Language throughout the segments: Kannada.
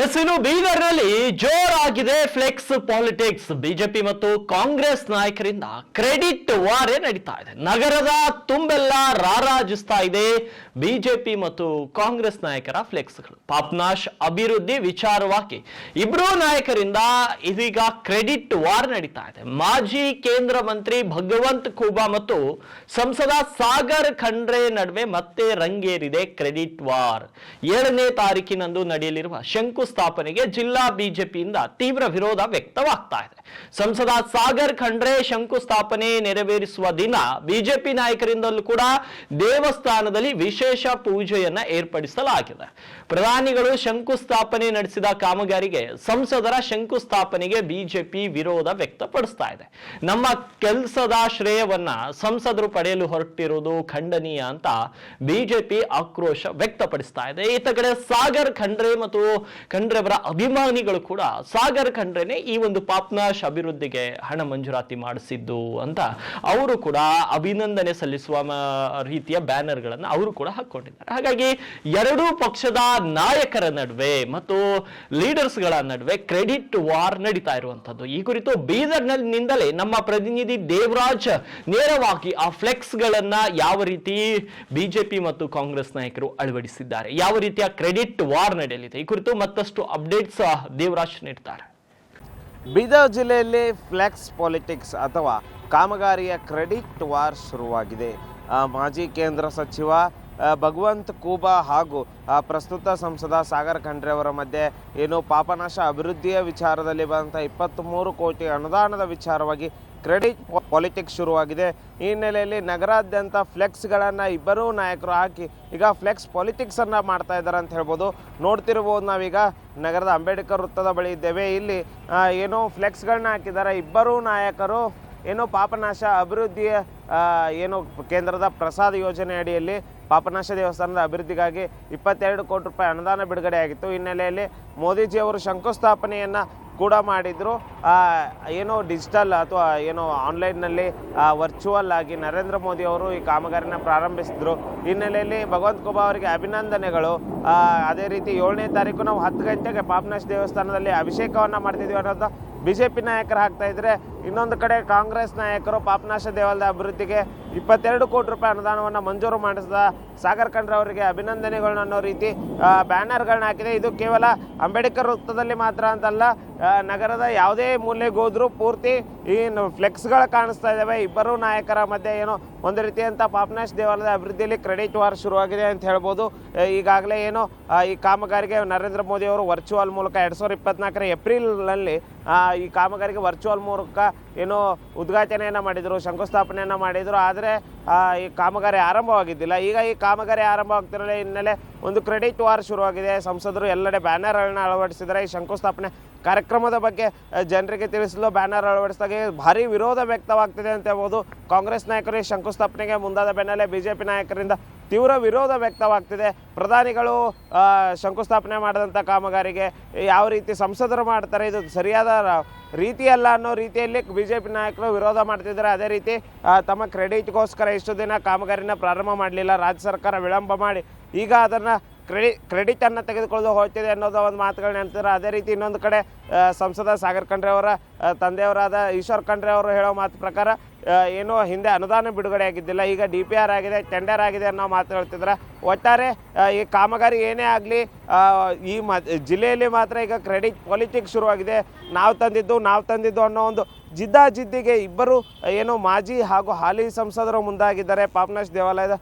ಎಸ್ ಇನ್ನು ಬೀದರ್ನಲ್ಲಿ ಜೋರಾಗಿದೆ ಫ್ಲೆಕ್ಸ್ ಪಾಲಿಟಿಕ್ಸ್ ಬಿಜೆಪಿ ಮತ್ತು ಕಾಂಗ್ರೆಸ್ ನಾಯಕರಿಂದ ಕ್ರೆಡಿಟ್ ವಾರೇ ನಡೀತಾ ಇದೆ. ನಗರದ ತುಂಬೆಲ್ಲ ರಾರಾಜಿಸ್ತಾ ಇದೆ ಬಿಜೆಪಿ ಮತ್ತು ಕಾಂಗ್ರೆಸ್ ನಾಯಕರ ಫ್ಲೆಕ್ಸ್ಗಳು ಪಾಪ್ನಾಶ್ ಅಭಿವೃದ್ಧಿ ವಿಚಾರವಾಗಿ ಇಬ್ರು ನಾಯಕರಿಂದ ಇದೀಗ ಕ್ರೆಡಿಟ್ ವಾರ್ ನಡೀತಾ ಇದೆ. ಮಾಜಿ ಕೇಂದ್ರ ಮಂತ್ರಿ ಭಗವಂತ್ ಖೂಬಾ ಮತ್ತು ಸಂಸದ ಸಾಗರ್ ಖಂಡ್ರೆ ನಡುವೆ ಮತ್ತೆ ರಂಗೇರಿದೆ ಕ್ರೆಡಿಟ್ ವಾರ್. ಏಳನೇ ತಾರೀಕಿನಂದು ನಡೆಯಲಿರುವ ಶಂಕುಸ್ಥಾಪನೆಗೆ ಜಿಲ್ಲಾ ಬಿಜೆಪಿಯಿಂದ ತೀವ್ರ ವಿರೋಧ ವ್ಯಕ್ತವಾಗ್ತಾ ಇದೆ. ಸಂಸದ ಸಾಗರ್ ಖಂಡ್ರೆ ಶಂಕುಸ್ಥಾಪನೆ ನೆರವೇರಿಸುವ ದಿನ ಬಿಜೆಪಿ ನಾಯಕರಿಂದಲೂ ಕೂಡ ದೇವಸ್ಥಾನದಲ್ಲಿ ವಿಶೇಷ ಪೂಜೆಯನ್ನ ಏರ್ಪಡಿಸಲಾಗಿದೆ. ಪ್ರಧಾನಿಗಳು ಶಂಕುಸ್ಥಾಪನೆ ನಡೆಸಿದ ಕಾಮಗಾರಿಗೆ ಸಂಸದರ ಶಂಕುಸ್ಥಾಪನೆಗೆ ಬಿಜೆಪಿ ವಿರೋಧ ವ್ಯಕ್ತಪಡಿಸ್ತಾ ಇದೆ. ನಮ್ಮ ಕೆಲಸದ ಶ್ರೇಯವನ್ನ ಸಂಸದರು ಪಡೆಯಲು ಹೊರಟಿರುವುದು ಖಂಡನೀಯ ಅಂತ ಬಿಜೆಪಿ ಆಕ್ರೋಶ ವ್ಯಕ್ತಪಡಿಸ್ತಾ ಇದೆ. ಈತ ಕಡೆ ಸಾಗರ್ ಖಂಡ್ರೆ ಮತ್ತು ಖಂಡ್ರೆ ಅವರ ಅಭಿಮಾನಿಗಳು ಕೂಡ ಸಾಗರ್ ಖಂಡ್ರೆನೆ ಈ ಒಂದು ಪಾಪ್ನಾಶ್ ಅಭಿವೃದ್ಧಿಗೆ ಹಣ ಮಂಜೂರಾತಿ ಮಾಡಿಸಿದ್ದು ಅಂತ ಅವರು ಕೂಡ ಅಭಿನಂದನೆ ಸಲ್ಲಿಸುವ ರೀತಿಯ ಬ್ಯಾನರ್ಗಳನ್ನು ಅವರು ಕೂಡ ಹಾಕೊಂಡಿದ್ದಾರೆ ಹಾಗಾಗಿ ಎರಡೂ ಪಕ್ಷದ ನಾಯಕರ ನಡುವೆ ಮತ್ತು ಲೀಡರ್ಸ್ಗಳ ನಡುವೆ ಕ್ರೆಡಿಟ್ ವಾರ್ ನಡೀತಾ ಇರುವಂತದ್ದು ಈ ಕುರಿತು ಬೀದರ್ನಲ್ಲಿನಿಂದಲೇ ನಮ್ಮ ಪ್ರತಿನಿಧಿ ದೇವರಾಜ್ ನೇರವಾಗಿ ಆ ಫ್ಲೆಕ್ಸ್ ಗಳನ್ನ ಯಾವ ರೀತಿ ಬಿಜೆಪಿ ಮತ್ತು ಕಾಂಗ್ರೆಸ್ ನಾಯಕರು ಅಳವಡಿಸಿದ್ದಾರೆ, ಯಾವ ರೀತಿಯ ಕ್ರೆಡಿಟ್ ವಾರ್ ನಡೆಯಲಿದೆ, ಈ ಕುರಿತು ಮತ್ತಷ್ಟು ಅಪ್ಡೇಟ್ಸ್ ದೇವರಾಜ್ ನೀಡ್ತಾರೆ. ಬೀದರ್ ಜಿಲ್ಲೆಯಲ್ಲಿ ಫ್ಲೆಕ್ಸ್ ಪಾಲಿಟಿಕ್ಸ್ ಅಥವಾ ಕಾಮಗಾರಿಯ ಕ್ರೆಡಿಟ್ ವಾರ್ ಶುರುವಾಗಿದೆ. ಮಾಜಿ ಕೇಂದ್ರ ಸಚಿವ ಭಗವಂತ್ ಕೂಬಾ ಹಾಗೂ ಪ್ರಸ್ತುತ ಸಂಸದ ಸಾಗರ್ ಖಂಡ್ರೆ ಅವರ ಮಧ್ಯೆ ಏನು ಪಾಪನಾಶ ಅಭಿವೃದ್ಧಿಯ ವಿಚಾರದಲ್ಲಿ ಬಂದಂಥ ಇಪ್ಪತ್ತ್ಮೂರು ಕೋಟಿ ಅನುದಾನದ ವಿಚಾರವಾಗಿ ಕ್ರೆಡಿಟ್ ಪಾಲಿಟಿಕ್ಸ್ ಶುರುವಾಗಿದೆ. ಈ ಹಿನ್ನೆಲೆಯಲ್ಲಿ ನಗರಾದ್ಯಂತ ಫ್ಲೆಕ್ಸ್ಗಳನ್ನು ಇಬ್ಬರೂ ನಾಯಕರು ಹಾಕಿ, ಈಗ ಫ್ಲೆಕ್ಸ್ ಪಾಲಿಟಿಕ್ಸನ್ನು ಮಾಡ್ತಾ ಇದ್ದಾರೆ ಅಂತ ಹೇಳ್ಬೋದು. ನೋಡ್ತಿರ್ಬೋದು ನಾವೀಗ, ನಗರದ ಅಂಬೇಡ್ಕರ್ ವೃತ್ತದ ಬಳಿ ಇದ್ದೇವೆ. ಇಲ್ಲಿ ಏನು ಫ್ಲೆಕ್ಸ್ಗಳನ್ನ ಹಾಕಿದ್ದಾರೆ. ಇಬ್ಬರೂ ನಾಯಕರು, ಏನೋ ಪಾಪನಾಶ ಅಭಿವೃದ್ಧಿಯ ಏನು ಕೇಂದ್ರದ ಪ್ರಸಾದ ಯೋಜನೆ ಅಡಿಯಲ್ಲಿ ಪಾಪನಾಶ ದೇವಸ್ಥಾನದ ಅಭಿವೃದ್ಧಿಗಾಗಿ ಇಪ್ಪತ್ತೆರಡು ಕೋಟಿ ರೂಪಾಯಿ ಅನುದಾನ ಬಿಡುಗಡೆ ಆಗಿತ್ತು ಹಿನ್ನೆಲೆಯಲ್ಲಿ ಮೋದಿಜಿಯವರು ಶಂಕುಸ್ಥಾಪನೆಯನ್ನು ಕೂಡ ಮಾಡಿದ್ರು. ಏನೋ ಡಿಜಿಟಲ್ ಅಥವಾ ಏನೋ ಆನ್ಲೈನ್ನಲ್ಲಿ ವರ್ಚುವಲ್ ಆಗಿ ನರೇಂದ್ರ ಮೋದಿ ಅವರು ಈ ಕಾಮಗಾರಿನ ಪ್ರಾರಂಭಿಸಿದ್ರು. ಹಿನ್ನೆಲೆಯಲ್ಲಿ ಭಗವಂತ ಕುಬಾ ಅವರಿಗೆ ಅಭಿನಂದನೆಗಳು. ಅದೇ ರೀತಿ ಏಳನೇ ತಾರೀಕು ನಾವು ಹತ್ತು ಗಂಟೆಗೆ ಪಾಪನಾಶ ದೇವಸ್ಥಾನದಲ್ಲಿ ಅಭಿಷೇಕವನ್ನು ಮಾಡ್ತಿದ್ದೀವಿ ಅನ್ನೋದು ಬಿ ಜೆ ನಾಯಕರು ಹಾಕ್ತಾ ಇದ್ರೆ ಇನ್ನೊಂದು ಕಡೆ ಕಾಂಗ್ರೆಸ್ ನಾಯಕರು ಪಾಪನಾಶ ದೇವಾಲಯದ ಅಭಿವೃದ್ಧಿಗೆ ಇಪ್ಪತ್ತೆರಡು ಕೋಟಿ ರೂಪಾಯಿ ಅನುದಾನವನ್ನು ಮಂಜೂರು ಮಾಡಿಸಿದ ಸಾಗರ್ ಖಂಡ್ರೆ ಅವರಿಗೆ ಅಭಿನಂದನೆಗಳನ್ನ ಅನ್ನೋ ರೀತಿ ಬ್ಯಾನರ್ಗಳನ್ನ ಹಾಕಿದೆ. ಇದು ಕೇವಲ ಅಂಬೇಡ್ಕರ್ ವೃತ್ತದಲ್ಲಿ ಮಾತ್ರ ಅಂತಲ್ಲ ನಗರದ ಯಾವುದೇ ಮೂಲೆಗೋದ್ರೂ ಪೂರ್ತಿ ಈ ಫ್ಲೆಕ್ಸ್ಗಳು ಕಾಣಿಸ್ತಾ ಇದ್ದಾವೆ ಇಬ್ಬರು ನಾಯಕರ ಮಧ್ಯೆ ಏನೋ ಒಂದು ರೀತಿಯಂಥ ಪಾಪನಾಶ್ ದೇವಾಲಯದ ಅಭಿವೃದ್ಧಿಯಲ್ಲಿ ಕ್ರೆಡಿಟ್ ವಾರ್ ಶುರುವಾಗಿದೆ ಅಂತ ಹೇಳ್ಬೋದು. ಈಗಾಗಲೇ ಏನು ಈ ಕಾಮಗಾರಿಗೆ ನರೇಂದ್ರ ಮೋದಿ ಅವರು ವರ್ಚುವಲ್ ಮೂಲಕ ಎರಡು ಸಾವಿರದ ಇಪ್ಪತ್ನಾಲ್ಕರ ಏಪ್ರಿಲ್ನಲ್ಲಿ ಈ ಕಾಮಗಾರಿಗೆ ವರ್ಚುವಲ್ ಮೂಲಕ ಏನು ಉದ್ಘಾಟನೆಯನ್ನು ಮಾಡಿದರು, ಶಂಕುಸ್ಥಾಪನೆಯನ್ನು ಮಾಡಿದರು. ಆದರೆ ಈ ಕಾಮಗಾರಿ ಆರಂಭವಾಗಿದ್ದಿಲ್ಲ. ಈಗ ಈ ಕಾಮಗಾರಿ ಆರಂಭವಾಗ್ತಿರಲ್ಲ ಹಿನ್ನೆಲೆ ಒಂದು ಕ್ರೆಡಿಟ್ ವಾರ್ ಶುರುವಾಗಿದೆ. ಸಂಸದರು ಎಲ್ಲೆಡೆ ಬ್ಯಾನರ್ಗಳನ್ನ ಅಳವಡಿಸಿದರೆ ಈ ಶಂಕುಸ್ಥಾಪನೆ ಕಾರ್ಯಕ್ರಮದ ಬಗ್ಗೆ ಜನರಿಗೆ ತಿಳಿಸಲು ಬ್ಯಾನರ್ ಅಳವಡಿಸಿದಾಗ ಭಾರಿ ವಿರೋಧ ವ್ಯಕ್ತವಾಗ್ತಿದೆ ಅಂತ ಹೇಳ್ಬೋದು ಕಾಂಗ್ರೆಸ್ ನಾಯಕರು ಈ ಶಂಕುಸ್ಥಾಪನೆಗೆ ಮುಂದಾದ ಬೆನ್ನಲ್ಲೇ ಬಿಜೆಪಿ ನಾಯಕರಿಂದ ತೀವ್ರ ವಿರೋಧ ವ್ಯಕ್ತವಾಗ್ತಿದೆ. ಪ್ರಧಾನಿಗಳು ಶಂಕುಸ್ಥಾಪನೆ ಮಾಡಿದಂಥ ಕಾಮಗಾರಿಗೆ ಯಾವ ರೀತಿ ಸಂಸದರು ಮಾಡ್ತಾರೆ, ಇದು ಸರಿಯಾದ ರೀತಿಯಲ್ಲ ಅನ್ನೋ ರೀತಿಯಲ್ಲಿ ಬಿ ಜೆ ಪಿ ನಾಯಕರು ವಿರೋಧ ಮಾಡ್ತಿದ್ದಾರೆ. ಅದೇ ರೀತಿ ತಮ್ಮ ಕ್ರೆಡಿಟ್ಗೋಸ್ಕರ ಇಷ್ಟು ದಿನ ಕಾಮಗಾರಿನ ಪ್ರಾರಂಭ ಮಾಡಲಿಲ್ಲ. ರಾಜ್ಯ ಸರ್ಕಾರ ವಿಳಂಬ ಮಾಡಿ ಈಗ ಅದನ್ನು ಕ್ರೆಡಿ, ಕ್ರೆಡಿಟನ್ನು ತೆಗೆದುಕೊಳ್ಳಲು ಹೋಗ್ತಿದೆ ಅನ್ನೋದು ಒಂದು ಮಾತುಗಳನ್ನ ಹೇಳ್ತಾರೆ ಅದೇ ರೀತಿ ಇನ್ನೊಂದು ಕಡೆ ಸಂಸದ ಸಾಗರ್ ಖಂಡ್ರೆ ಅವರ ತಂದೆಯವರಾದ ಈಶ್ವರ್ ಖಂಡ್ರೆ ಅವರು ಹೇಳೋ ಮಾತು ಪ್ರಕಾರ ಏನು ಹಿಂದೆ ಅನುದಾನ ಬಿಡುಗಡೆ ಆಗಿದ್ದಿಲ್ಲ, ಈಗ ಡಿ ಪಿ ಆರ್ ಆಗಿದೆ ಟೆಂಡರ್ ಆಗಿದೆ ಅನ್ನೋ ಮಾತು ಹೇಳ್ತಿದ್ರೆ ಒಟ್ಟಾರೆ ಈ ಕಾಮಗಾರಿ ಏನೇ ಆಗಲಿ ಈ ಮ, ಜಿಲ್ಲೆಯಲ್ಲಿ ಮಾತ್ರ ಈಗ ಕ್ರೆಡಿಟ್ ಪಾಲಿಟಿಕ್ಸ್ ಶುರುವಾಗಿದೆ. ನಾವು ತಂದಿದ್ದು ನಾವು ತಂದಿದ್ದು ಅನ್ನೋ ಒಂದು ಜಿದ್ದಾಜಿದ್ದಿಗೆ ಇಬ್ಬರು ಏನು ಮಾಜಿ ಹಾಗೂ ಹಾಲಿ ಸಂಸದರು ಮುಂದಾಗಿದ್ದಾರೆ. ಪಾಪನಾಶ್ ದೇವಾಲಯದ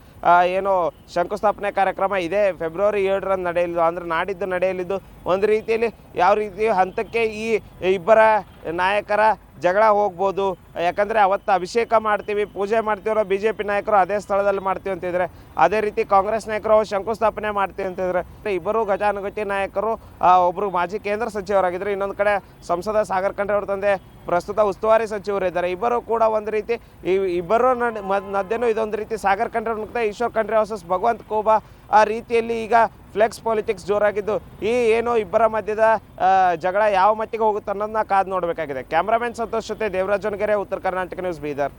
ಏನು ಶಂಕುಸ್ಥಾಪನೆ ಕಾರ್ಯಕ್ರಮ ಇದೆ. ಫೆಬ್ರವರಿ ಏಳರಂದು ನಡೆಯಲಿದ್ದು, ಅಂದರೆ ನಾಡಿದ್ದು ನಡೆಯಲಿದ್ದು ಒಂದು ರೀತಿಯಲ್ಲಿ ಯಾವ ರೀತಿ ಹಂತಕ್ಕೆ ಈ ಇಬ್ಬರ ನಾಯಕರ ಜಗಳ ಹೋಗ್ಬೋದು ಯಾಕಂದರೆ ಅವತ್ತು ಅಭಿಷೇಕ ಮಾಡ್ತೀವಿ, ಪೂಜೆ ಮಾಡ್ತೀವೋ ಬಿ ಜೆ ಪಿ ನಾಯಕರು ಅದೇ ಸ್ಥಳದಲ್ಲಿ ಮಾಡ್ತೀವಿ ಅಂತಿದ್ರೆ ಅದೇ ರೀತಿ ಕಾಂಗ್ರೆಸ್ ನಾಯಕರು ಶಂಕುಸ್ಥಾಪನೆ ಮಾಡ್ತೀವಿ ಅಂತಿದ್ರೆ ಇಬ್ಬರು ಗಜಾನುಗತಿ ನಾಯಕರು ಒಬ್ಬರು ಮಾಜಿ ಕೇಂದ್ರ ಸಚಿವರಾಗಿದ್ದರು, ಇನ್ನೊಂದು ಕಡೆ ಸಂಸದ ಸಾಗರ್ ಖಂಡ್ರೆ ಅವ್ರ ತಂದೆ, ಪ್ರಸ್ತುತ ಉಸ್ತುವಾರಿ ಸಚಿವರಿದ್ದಾರೆ ಇಬ್ಬರು ಕೂಡ ಒಂದು ರೀತಿ, ಈ ಇಬ್ಬರು ಮಧ್ಯೆನೂ ಇದೊಂದು ರೀತಿ ಸಾಗರ್ ಖಂಡ್ರೆ ಮುಕ್ತ ಈಶ್ವರ್ ಖಂಡ್ರೆ ವರ್ಸಸ್ ಭಗವಂತ ಕೋಬಾ, ಆ ರೀತಿಯಲ್ಲಿ ಈಗ ಫ್ಲೆಕ್ಸ್ ಪಾಲಿಟಿಕ್ಸ್ ಜೋರಾಗಿದ್ದು, ಈ ಏನು ಇಬ್ಬರ ಮಧ್ಯದ ಜಗಳ ಯಾವ ಮಟ್ಟಿಗೆ ಹೋಗುತ್ತೆ ಅನ್ನೋದನ್ನ ಕಾದು ನೋಡಬೇಕಾಗಿದೆ. ಕ್ಯಾಮ್ರಾಮನ್ ಸಂತೋಷ್ ಜೊತೆ ದೇವರಾಜ್ ಹೊನಗೆರೆ उत्तर कर्नाटक न्यूज़ बीदर।